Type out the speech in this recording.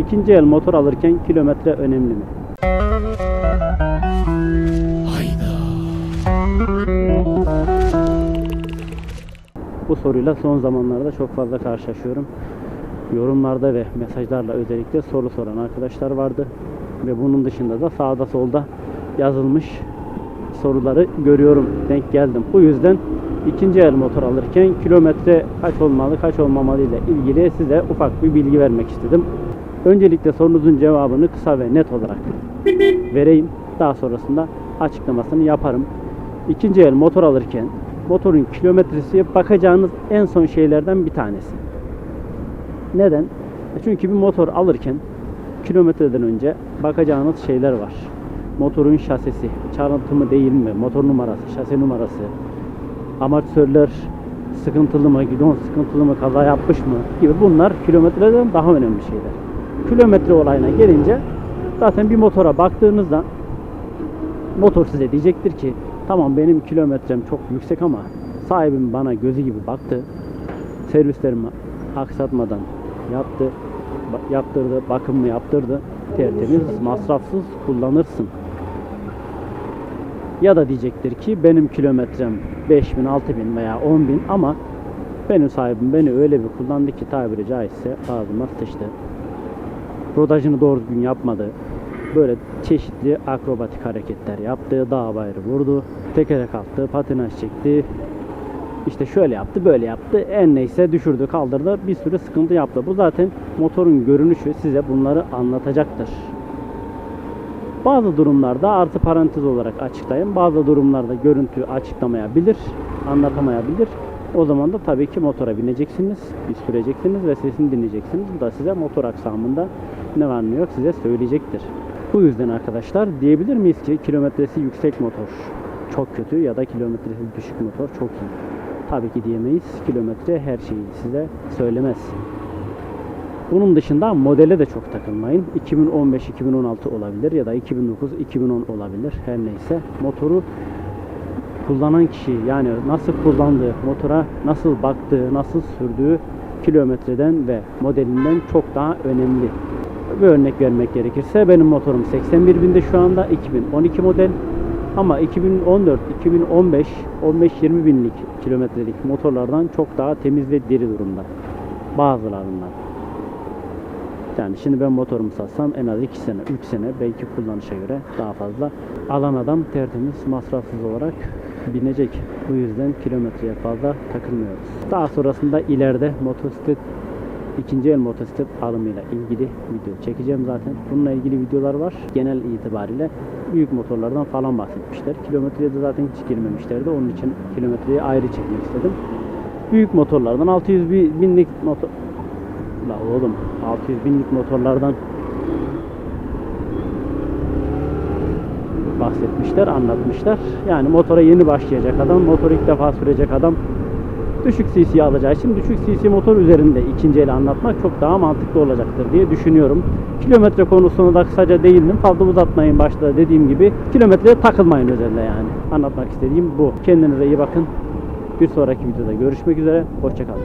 İkinci el motor alırken kilometre önemli mi? Bu soruyla son zamanlarda çok fazla karşılaşıyorum. Yorumlarda ve mesajlarla özellikle soru soran arkadaşlar vardı. Ve bunun dışında da sağda solda yazılmış soruları görüyorum, denk geldim. Bu yüzden ikinci el motor alırken kilometre kaç olmalı, kaç olmamalı ile ilgili size ufak bir bilgi vermek istedim. Öncelikle sorunuzun cevabını kısa ve net olarak vereyim. Daha sonrasında açıklamasını yaparım. İkinci el motor alırken motorun kilometresi bakacağınız en son şeylerden bir tanesi. Neden? E Çünkü bir motor alırken kilometreden önce bakacağınız şeyler var. Motorun şasisi, çarpıntı mı değil mi, motor numarası, şase numarası, amortisörler sıkıntılı mı, gidon sıkıntılı mı, kaza yapmış mı gibi bunlar kilometreden daha önemli şeyler. Kilometre olayına gelince zaten bir motora baktığınızda motor size diyecektir ki tamam benim kilometrem çok yüksek ama sahibim bana gözü gibi baktı. Servislerimi aksatmadan yaptı, yaptırdı, bakımımı yaptırdı. Tertemiz, masrafsız kullanırsın. Ya da diyecektir ki benim kilometrem 5000, 6000 veya 10000 ama benim sahibim beni öyle bir kullandı ki tabiri caizse ağzıma sıçtı. Rodajını doğru düzgün yapmadı. Böyle çeşitli akrobatik hareketler yaptı. Dağ bayrı vurdu. Tekere kalktı. Patinaj çekti. İşte şöyle yaptı, böyle yaptı. En neyse düşürdü, kaldırdı. Bir sürü sıkıntı yaptı. Bu zaten motorun görünüşü size bunları anlatacaktır. Bazı durumlarda artı parantez olarak açıklayayım. Bazı durumlarda görüntü açıklamayabilir, anlatamayabilir. O zaman da tabii ki motora bineceksiniz, bir süreceksiniz ve sesini dinleyeceksiniz. Bu da size motor aksamında ne var ne yok size söyleyecektir. Bu yüzden arkadaşlar diyebilir miyiz ki kilometresi yüksek motor çok kötü ya da kilometresi düşük motor çok iyi. Tabii ki diyemeyiz. Kilometre her şeyi size söylemez. Bunun dışında modele de çok takılmayın. 2015-2016 olabilir ya da 2009-2010 olabilir. Her neyse motoru kullanan kişi yani nasıl kullandığı, motora nasıl baktığı, nasıl sürdüğü kilometreden ve modelinden çok daha önemli. Bir örnek vermek gerekirse benim motorum 81 binde şu anda 2012 model ama 2014, 2015, 15-20 binlik kilometrelik motorlardan çok daha temiz ve diri durumda. Bazılarından. Yani şimdi ben motorumu satsam en az 2 sene, 3 sene belki kullanışa göre daha fazla. Alan adam tertemiz, masrafsız olarak binecek. Bu yüzden kilometreye fazla takılmıyoruz. Daha sonrasında ileride motosiklet ikinci el motosiklet alımıyla ilgili video çekeceğim zaten. Bununla ilgili videolar var. Genel itibariyle büyük motorlardan falan bahsetmişler. Kilometreye de zaten hiç girmemişlerdi. Onun için kilometreyi ayrı çekmek istedim. Büyük motorlardan 600 bi- binlik motor La oğlum 600 binlik motorlardan bahsetmişler, anlatmışlar. Yani motora yeni başlayacak adam, motoru ilk defa sürecek adam düşük cc alacağı için düşük cc motor üzerinde ikinci eli anlatmak çok daha mantıklı olacaktır diye düşünüyorum. Kilometre konusunu da kısaca değindim. Fazla uzatmayın başta dediğim gibi. Kilometreye takılmayın özellikle yani. Anlatmak istediğim bu. Kendinize iyi bakın. Bir sonraki videoda görüşmek üzere. Hoşçakalın.